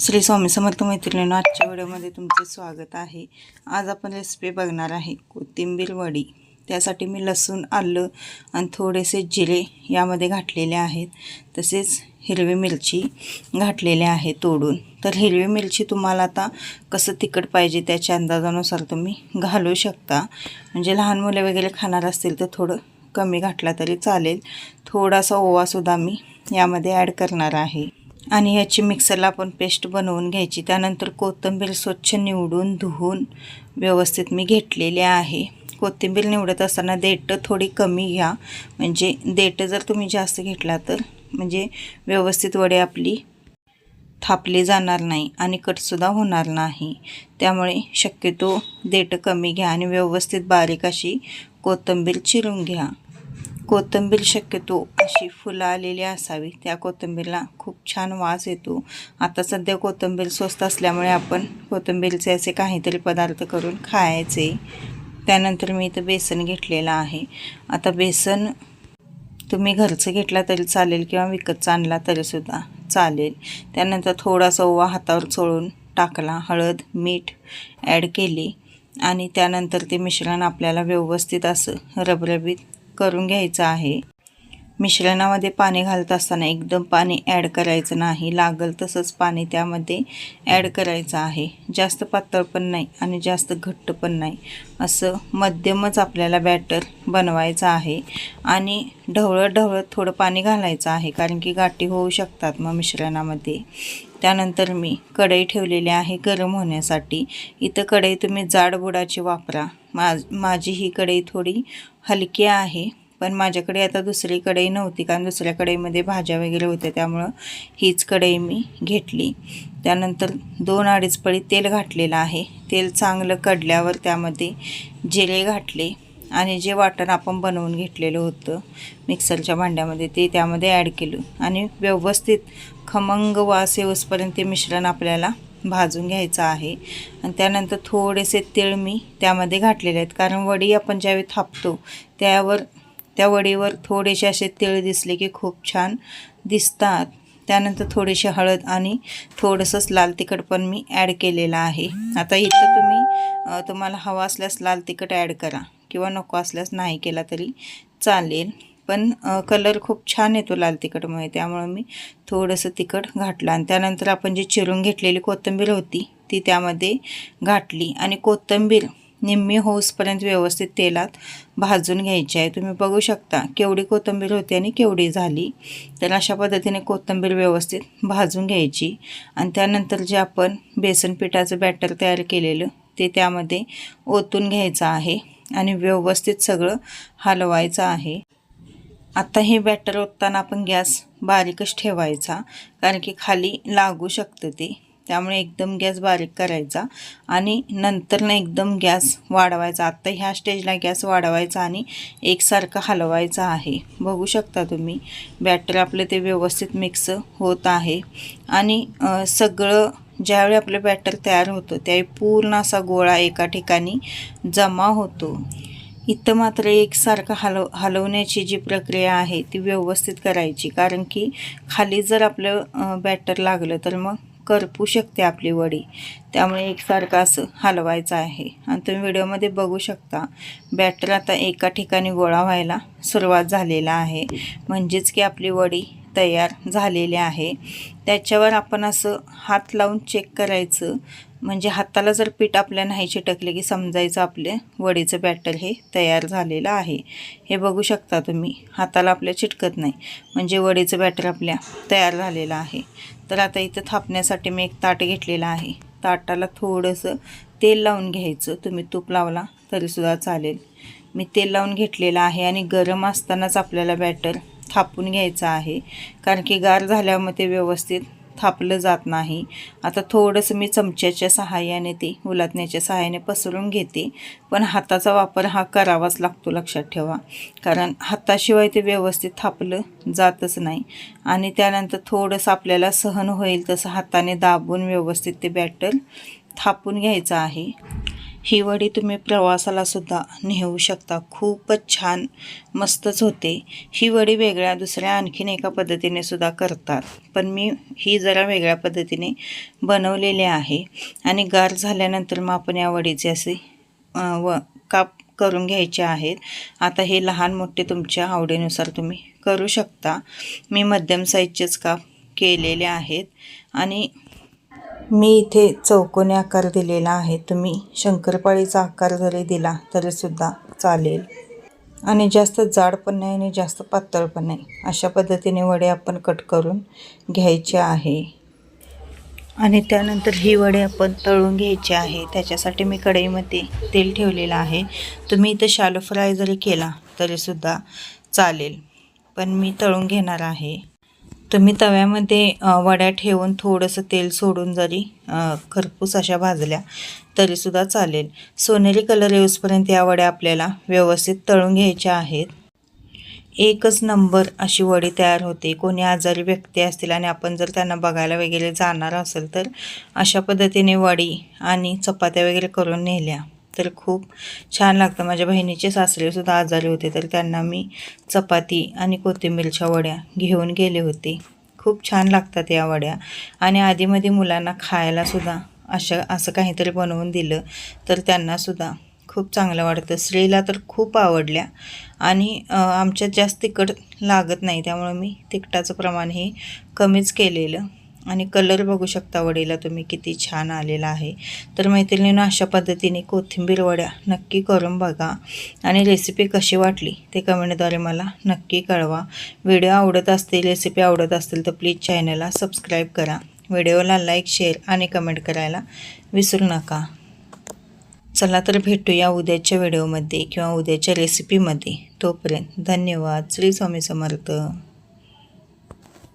श्री स्वामी समर्थ मैत्रिणींना आजच्या व्हिडिओमध्ये तुमचे स्वागत आहे. आज आपण रेसिपी बघणार आहे कोथिंबीर वडी. त्यासाठी मी लसूण आलं आणि थोडेसे जिरे यामध्ये घातलेले आहेत. तसेच हिरवी मिरची घातलेली आहे तोडून. तर हिरवी मिरची तुम्हाला आता कसं तिखट पाहिजे त्याच्या अंदाजानुसार तुम्ही घालू शकता. म्हणजे लहान मुले वगैरे खाणार असतील तर थोडं कमी घातला तरी चालेल. थोडासा ओवासुद्धा मी यामध्ये ॲड करणार आहे. आणि याची मिक्सरला आपण पेस्ट बनवून घ्यायची. त्यानंतर कोथिंबीर स्वच्छ निवडून धुवून व्यवस्थित मी घेतलेली आहे. कोथिंबीर निवडत असताना देठं थोडी कमी घ्या. म्हणजे देठं जर तुम्ही जास्त घेतला तर म्हणजे व्यवस्थित वडे आपली थापली जाणार नाही आणि कटसुद्धा होणार नाही. त्यामुळे शक्यतो देठं कमी घ्या आणि व्यवस्थित बारीक अशी कोथिंबीर चिरून घ्या. कोथिंबीर शक्यतो अशी फुलं आलेली असावी. त्या कोथिंबीरला खूप छान वास येतो. आता सध्या कोथिंबीर स्वस्त असल्यामुळे आपण कोथिंबीरचे असे काहीतरी पदार्थ करून खायचे. त्यानंतर मी इथं बेसन घेतलेलं आहे. आता बेसन तुम्ही घरचं घेतला तरी चालेल किंवा विकतचा आणला तरीसुद्धा चालेल. त्यानंतर थोडासा ओवा हातावर चोळून टाकला हळद मीठ ॲड केली आणि त्यानंतर ते मिश्रण आपल्याला व्यवस्थित असं रबरबीत करून घ्यायचं आहे. मिश्रणामध्ये पाणी घालत असताना एकदम पाणी ॲड करायचं नाही. लागल तसंच पाणी त्यामध्ये ॲड करायचं आहे. जास्त पातळ पण नाही आणि जास्त घट्ट पण नाही. असं मध्यमच आपल्याला बॅटर बनवायचं आहे आणि ढवळत ढवळत थोडं पाणी घालायचं आहे कारण की गाठी होऊ शकतात मग मिश्रणामध्ये. त्यानंतर मी कढई ठेवलेली आहे गरम होण्यासाठी. इथं कढई तुम्ही जाड बुडाची वापरा. मा माझी ही कढई थोडी हलकी आहे पण माझ्याकडे आता दुसरी कढई नव्हती कारण दुसऱ्या कढईमध्ये भाज्या वगैरे होत्या त्यामुळं हीच कढई मी घेतली. त्यानंतर दोन अडीच पळी तेल घातलेलं आहे. तेल चांगलं कडल्यावर त्यामध्ये जिरे घातले आणि जे वाटण आपण बनवून घेतलेलं होतं मिक्सरच्या भांड्यामध्ये ते त्यामध्ये ॲड केलं. आणि व्यवस्थित खमंग वास येऊसपर्यंत ते मिश्रण आपल्याला भाजून घ्यायचं आहे. आणि त्यानंतर थोडेसे तीळ मी त्यामध्ये घातलेले आहेत. कारण वडी आपण ज्यावेळी थापतो त्यावर त्या वडीवर थोडेसे असे तीळ दिसले की खूप छान दिसतात. त्यानंतर थोडीशी हळद आणि थोडंसंच लाल तिखट पण मी ॲड केलेलं आहे. आता इथं तुम्ही तुम्हाला हवा असल्यास लाल तिखट ॲड करा किंवा नको असल्यास नाही केला तरी चालेल. पण कलर खूप छान येतो लाल तिखटमुळे. त्यामुळं मी थोडंसं तिखट घातलं आणि त्यानंतर आपण जी चिरून घेतलेली कोथिंबीर होती ती त्यामध्ये घातली आणि कोथिंबीर निम्मी होसपर्यंत व्यवस्थित तेलात भाजून घ्यायची आहे. तुम्ही बघू शकता केवढी कोथिंबीर होती आणि केवढी झाली. तर अशा पद्धतीने कोथिंबीर व्यवस्थित भाजून घ्यायची आणि त्यानंतर जे आपण बेसन पिठाचं बॅटर तयार केलेलं ते त्यामध्ये ओतून घ्यायचं आहे आणि व्यवस्थित सगळं हलवायचं आहे. आता हे बॅटर ओतताना आपण गॅस बारीकच ठेवायचा कारण की खाली लागू शकतं ते. त्यामुळे एकदम गॅस बारीक करायचा आणि नंतरनं एकदम गॅस वाढवायचा. आत्ता ह्या स्टेजला गॅस वाढवायचा आणि एकसारखं हलवायचा आहे. बघू शकता तुम्ही बॅटर आपलं ते व्यवस्थित मिक्स होत आहे. आणि सगळं ज्यावेळी आपलं बॅटर तयार होतं त्यावेळी पूर्ण असा गोळा एका ठिकाणी जमा होतो. इथं मात्र एकसारखं हलव हलवण्याची जी प्रक्रिया आहे ती व्यवस्थित करायची. कारण की खाली जर आपलं बॅटर लागलं तर मग करपू शकते आपली वडी. त्यामुळे एकसारखं असं हलवायचं आहे. आणि तुम्ही व्हिडिओमध्ये बघू शकता बॅटर आता एका ठिकाणी गोळा व्हायला सुरुवात झालेला आहे. म्हणजेच की आपली वडी तयार झालेली आहे. त्याच्यावर आपण असं हात लावून चेक करायचं. म्हणजे हाताला जर पीठ आपल्या नाही चिटकले की समजायचं आपले वडीचं बॅटर हे तयार झालेलं आहे. हे बघू शकता तुम्ही हाताला आपल्या चिटकत नाही म्हणजे वडीचं बॅटर आपल्या तयार झालेलं आहे. तर आता इथं थापण्यासाठी मी एक ताट घेतलेलं आहे. ताटाला थोडंसं तेल लावून घ्यायचं. तुम्ही तूप लावला तरीसुद्धा चालेल. मी तेल लावून घेतलेलं आहे आणि गरम असतानाच आपल्याला बॅटर थापून घ्यायचं आहे. कारण की गार झाल्यामुळे ते व्यवस्थित थापलं जात नाही. आता थोडंसं मी चमच्याच्या सहाय्याने ते उलातण्याच्या सहाय्याने पसरून घेते. पण हाताचा वापर हा करावाच लागतो लक्षात ठेवा. कारण हाताशिवाय ते व्यवस्थित थापलं जातच नाही. आणि त्यानंतर थोडंसं आपल्याला सहन होईल तसं हाताने दाबून व्यवस्थित ते बॅटर थापून घ्यायचं आहे. ही वडी तुम्ही प्रवासालासुद्धा नेऊ शकता. खूपच छान मस्तच होते. ही वडी वेगळ्या दुसऱ्या आणखीन एका पद्धतीने सुद्धा करतात. पण मी ही जरा वेगळ्या पद्धतीने बनवलेली आहे. आणि गार झाल्यानंतर मग आपण या वडीचे असे व काप करून घ्यायचे आहेत. आता हे लहान मोठे तुमच्या आवडीनुसार तुम्ही करू शकता. मी मध्यम साईजचेच काप केलेले आहेत. आणि मी इथे चौकोनी आकार दिलेला आहे. तुम्ही शंकरपाळीचा आकार जरी दिला तरीसुद्धा चालेल. आणि जास्त जाड पण नाही आणि जास्त पातळ पण नाही. अशा पद्धतीने वडे आपण कट करून घ्यायचे आहे. आणि त्यानंतर ही वडे आपण तळून घ्यायची आहे. त्याच्यासाठी मी कढईमध्ये तेल ठेवलेलं आहे. तुम्ही इथं शालो फ्राय जरी केला तरीसुद्धा चालेल. पण मी तळून घेणार आहे. तर मी तव्यामध्ये वड्या ठेवून थोडंसं तेल सोडून जरी खरपूस अशा भाजल्या तरीसुद्धा चालेल. सोनेरी कलर येऊसपर्यंत या वड्या आपल्याला व्यवस्थित तळून घ्यायच्या आहेत. एकच नंबर अशी वडी तयार होते. कोणी आजारी व्यक्ती असतील आणि आपण जर त्यांना बघायला वगैरे जाणार असेल तर अशा पद्धतीने वडी आणि चपात्या वगैरे करून नेल्या. तर खूप छान लागतं. माझ्या बहिणीचे सासरेसुद्धा आजारी होते तर त्यांना मी चपाती आणि कोथिंबीरच्या वड्या घेऊन गेले होते. खूप छान लागतात या वड्या. आणि आधीमध्ये मुलांना खायलासुद्धा अशा असं काहीतरी बनवून दिलं तर त्यांनासुद्धा खूप चांगलं वाटतं. स्त्रीला तर खूप आवडल्या. आणि आमच्यात जास्त तिखट लागत नाही त्यामुळं मी तिखटाचं प्रमाण हे कमीच केलेलं. आणि कलर बघू शकता वडीला तुम्ही किती छान आलेला आहे. तर मैत्रिणीनं अशा पद्धतीने कोथिंबीर वड्या नक्की करून बघा. आणि रेसिपी कशी वाटली ते कमेंटद्वारे मला नक्की कळवा. व्हिडिओ आवडत असतील रेसिपी आवडत असतील तर प्लीज चॅनलला सबस्क्राईब करा. व्हिडिओला लाईक शेअर आणि कमेंट करायला विसरू नका. चला तर भेटूया उद्याच्या व्हिडिओमध्ये किंवा उद्याच्या रेसिपीमध्ये तोपर्यंत धन्यवाद. श्री स्वामी समर्थ.